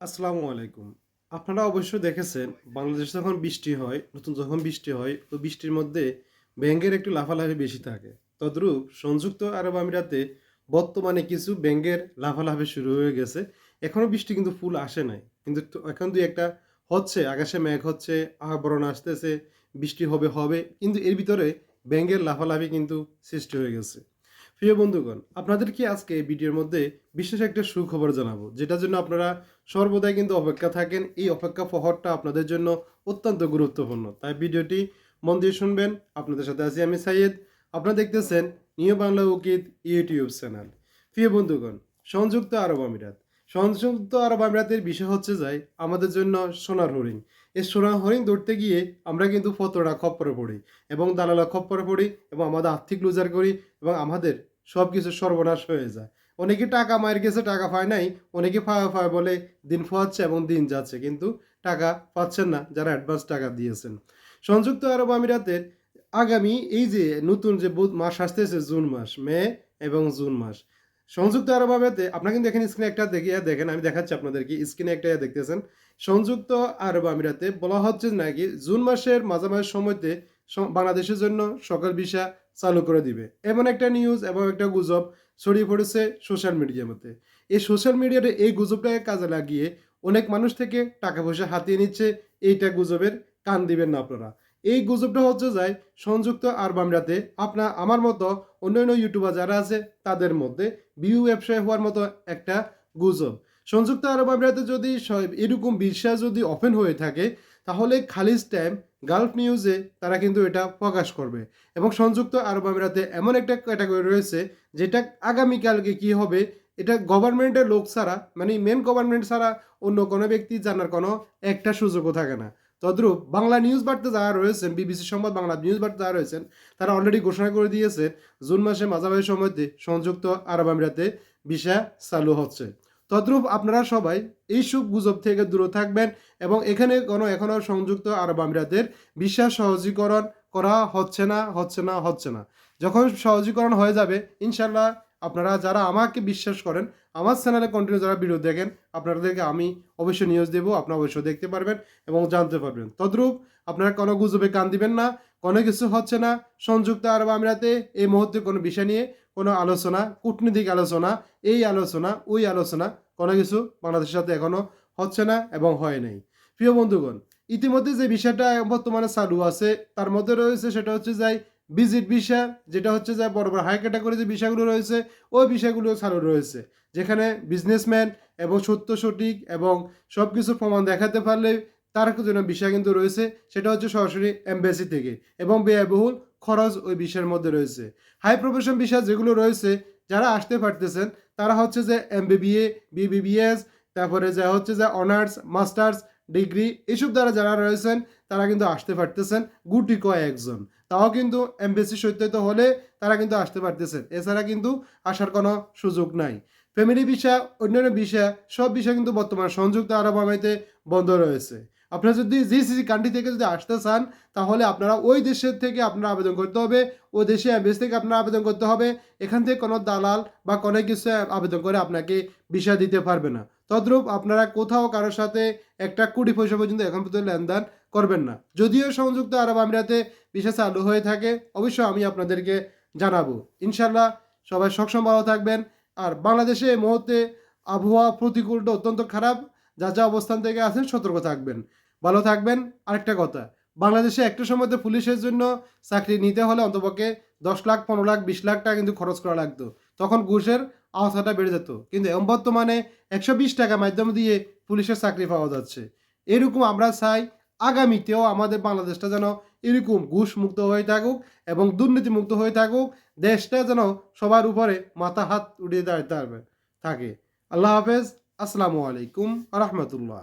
আসসালামু আলাইকুম। আপনারা অবশ্যই দেখেছেন, বাংলাদেশে যখন বৃষ্টি হয়, নতুন যখন বৃষ্টি হয়, তো বৃষ্টির মধ্যে ব্যাঙ্গের একটু লাফালাফি বেশি থাকে। তদ্রূপ সংযুক্ত আরব আমিরাতে বর্তমানে কিছু ব্যাঙ্গের লাফালাফি শুরু হয়ে গেছে। এখনও বৃষ্টি কিন্তু ফুল আসে নাই। কিন্তু এখন দুই একটা হচ্ছে, আকাশে মেঘ হচ্ছে, আবরণ আসতেছে, বৃষ্টি হবে হবে। কিন্তু এর ভিতরে ব্যাঙ্গের লাফালাফি কিন্তু সৃষ্টি হয়ে গেছে। প্রিয় বন্ধুগণ, আপনাদেরকে আজকে এই ভিডিওর মধ্যে বিশেষ একটা সুখবর জানাব, যেটার জন্য আপনারা সর্বদাই কিন্তু অপেক্ষা থাকেন। এই অপেক্ষা প্রহরটা আপনাদের জন্য অত্যন্ত গুরুত্বপূর্ণ। তাই ভিডিওটি মন দিয়ে শুনবেন। আপনাদের সাথে আছি আমি সাইয়েদ। আপনারা দেখতেছেন নিউ বাংলা উকিত ইউটিউব চ্যানেল। প্রিয় বন্ধুগণ, সংযুক্ত আরব আমিরাত। সংযুক্ত আরব আমিরাতের বিষয় হচ্ছে যাই আমাদের জন্য সোনার হরিণ। এই সোনার হরিণ ধরতে গিয়ে আমরা কিন্তু ফতোটা খপ্পরে পড়ি এবং দালালা খপ্পরে পড়ি এবং আমাদের আর্থিক লুজার করি এবং আমাদের সব কিছু সর্বনাশ হয়ে যায়। অনেকে টাকা মায়ের গেছে টাকা পায় নাই, অনেকে পায় পায় বলে, দিন ফোয়াচ্ছে এবং দিন যাচ্ছে। কিন্তু টাকা পাচ্ছেন না যারা অ্যাডভান্স টাকা দিয়েছেন। সংযুক্ত আরব আমিরাতের আগামী এই যে নতুন যে মাস আসতেছে, জুন মাস, মে এবং জুন মাস, সংযুক্ত আরব আমিরাতে, আপনারা কিন্তু এখানে স্ক্রিনে একটা দেখে, দেখেন, আমি দেখাচ্ছি আপনাদেরকে স্ক্রিনে একটা দেখতেছেন। সংযুক্ত আরব আমিরাতে বলা হচ্ছে নাকি, জুন মাসের মাঝামাঝি সময়তে বাংলাদেশের জন্য সকল ভিসা চালু করে দিবে। এমন একটা নিউজ এবং একটা গুজব ছড়িয়ে পড়েছে সোশ্যাল মিডিয়ার মধ্যে। এই সোশ্যাল মিডিয়াতে এই গুজবটাকে কাজে লাগিয়ে অনেক মানুষ থেকে টাকা পয়সা হাতিয়ে নিচ্ছে এইটা গুজবের কান দিবেন না আপনারা। এই গুজবটা হচ্ছে যায় সংযুক্ত আরব আমিরাতে। আপনার আমার মতো অন্যান্য ইউটিউবার যারা আছে, তাদের মধ্যে বিউ ব্যবসায় হওয়ার মতো একটা গুজব। সংযুক্ত আরব আমিরাতে যদি এরকম বিশ্বাস যদি ওপেন হয়ে থাকে তাহলে খালিজ টাইম গালফ নিউজে তারা কিন্তু এটা প্রকাশ করবে। এবং সংযুক্ত আরব আমিরাতে এমন একটা ক্যাটাগরি রয়েছে, যেটা আগামীকালকে কি হবে? এটা গভর্নমেন্টের লোক ছাড়া মানে মেন গভর্নমেন্ট ছাড়া অন্য কোনো ব্যক্তি জানার কোনো একটা সুযোগও থাকে না। তদ্রূপ বাংলা নিউজ বার্তা যারা রয়েছেন বিবিসি সংবাদ, বাংলা নিউজ বার্তা যারা রয়েছেন, তারা অলরেডি ঘোষণা করে দিয়েছে, জুন মাসে মাঝামাঝি সময়তে সংযুক্ত আরব আমিরাতে ভিসা চালু হচ্ছে। তদ্রূপ আপনারা সবাই এই সুখ গুজব থেকে দূরে থাকবেন এবং এখানে কোনো এখনও সংযুক্ত আরব আমিরাতের বিশ্বাস সহজীকরণ করা হচ্ছে না হচ্ছে না হচ্ছে না। যখন সহজীকরণ হয়ে যাবে ইনশাল্লাহ আপনারা যারা আমাকে বিশ্বাস করেন আমার চ্যানেলে কন্টিনিউ যারা ভিডিও দেখেন, আপনাদেরকে আমি অবশ্যই নিউজ দেবো, আপনারা অবশ্যই দেখতে পারবেন এবং জানতে পারবেন। তদ্রূপ আপনারা কোনো গুজবে কান দিবেন না, কোনো কিছু হচ্ছে না, সংযুক্ত আরব আমিরাতে এই মুহূর্তে কোনো বিষয় নিয়ে কোনো আলোচনা, কূটনীতিক আলোচনা, এই আলোচনা, ওই আলোচনা কোনো কিছু বাংলাদেশের সাথে এখনও হচ্ছে না এবং হয় নাই। প্রিয় বন্ধুগণ, ইতিমধ্যে যে বিষয়টা বর্তমানে চালু আছে, তার মধ্যে রয়েছে সেটা হচ্ছে যাই ভিজিট ভিসা, যেটা হচ্ছে যে বড় বড় হাই ক্যাটাগরি যে বিষয়গুলো রয়েছে, ওই বিষয়গুলো চালু রয়েছে। যেখানে বিজনেসম্যান এবং সত্য সঠিক এবং সব কিছু প্রমাণ দেখাতে পারলে তার জন্য বিষয় কিন্তু রয়েছে, সেটা হচ্ছে সরাসরি এমবেসি থেকে এবং ব্যয়বহুল খরচ ওই বিষয়ের মধ্যে রয়েছে। হাই প্রফেশন বিষয় যেগুলো রয়েছে, যারা আসতে পারতেছেন, তারা হচ্ছে যে এমবিবিএ বিবিবিএস তারপরে যা হচ্ছে যে অনার্স মাস্টার্স ডিগ্রি এসব দ্বারা যারা রয়েছেন, তারা কিন্তু আসতে পারতেছেন গুটি কয়েকজন। তাও কিন্তু এমবিসি সত্যায়িত হলে তারা কিন্তু আসতে পারতেছে। এছাড়া কিন্তু আসার কোনো সুযোগ নাই। ফ্যামিলি ভিসা অন্যান্য ভিসা সব বিষয় কিন্তু বর্তমানে সংযুক্ত আরব আমিরাতে বন্ধ রয়েছে। আপনারা যদি জিসিসি কান্ট্রি থেকে যদি আসতে চান, তাহলে আপনারা ওই দেশের থেকে আপনারা আবেদন করতে হবে। ওই দেশে এমবেস থেকে আপনারা আবেদন করতে হবে। এখান থেকে কোনো দালাল বা কোনো কিছু আবেদন করে আপনাকে ভিসা দিতে পারবে না। তদ্রূপ আপনারা কোথাও কারোর সাথে একটা কোটি পয়সা পর্যন্ত এখন পর্যন্ত লেনদেন করবেন না। যদিও সংযুক্ত আরব আমিরাতে বিশেষ চালু হয়ে থাকে অবশ্যই আমি আপনাদেরকে জানাব। ইনশাল্লাহ সবাই সবসময় ভালো থাকবেন। আর বাংলাদেশে এই মুহূর্তে আবহাওয়া প্রতিকূলটা অত্যন্ত খারাপ, যা যা অবস্থান থেকে আছেন সতর্ক থাকবেন। ভালো থাকবেন। আরেকটা কথা, বাংলাদেশে একটা সময়তে পুলিশের জন্য চাকরি নিতে হলে অন্তপক্ষে দশ লাখ, পনেরো লাখ, বিশ লাখ টাকা কিন্তু খরচ করা লাগতো। তখন ঘুষের আওতাটা বেড়ে যেত। কিন্তু এখন বর্তমানে একশো বিশ টাকা মাধ্যম দিয়ে পুলিশের চাকরি পাওয়া যাচ্ছে। এরকম আমরা চাই আগামীতেও আমাদের বাংলাদেশটা যেন এরকম ঘুষ মুক্ত হয়ে থাকুক এবং দুর্নীতিমুক্ত হয়ে থাকুক, দেশটা যেন সবার উপরে মাথা হাত উঠিয়ে পারবে, থাকে। আল্লাহ হাফেজ। আসসালামু আলাইকুম রহমতুল্লাহ।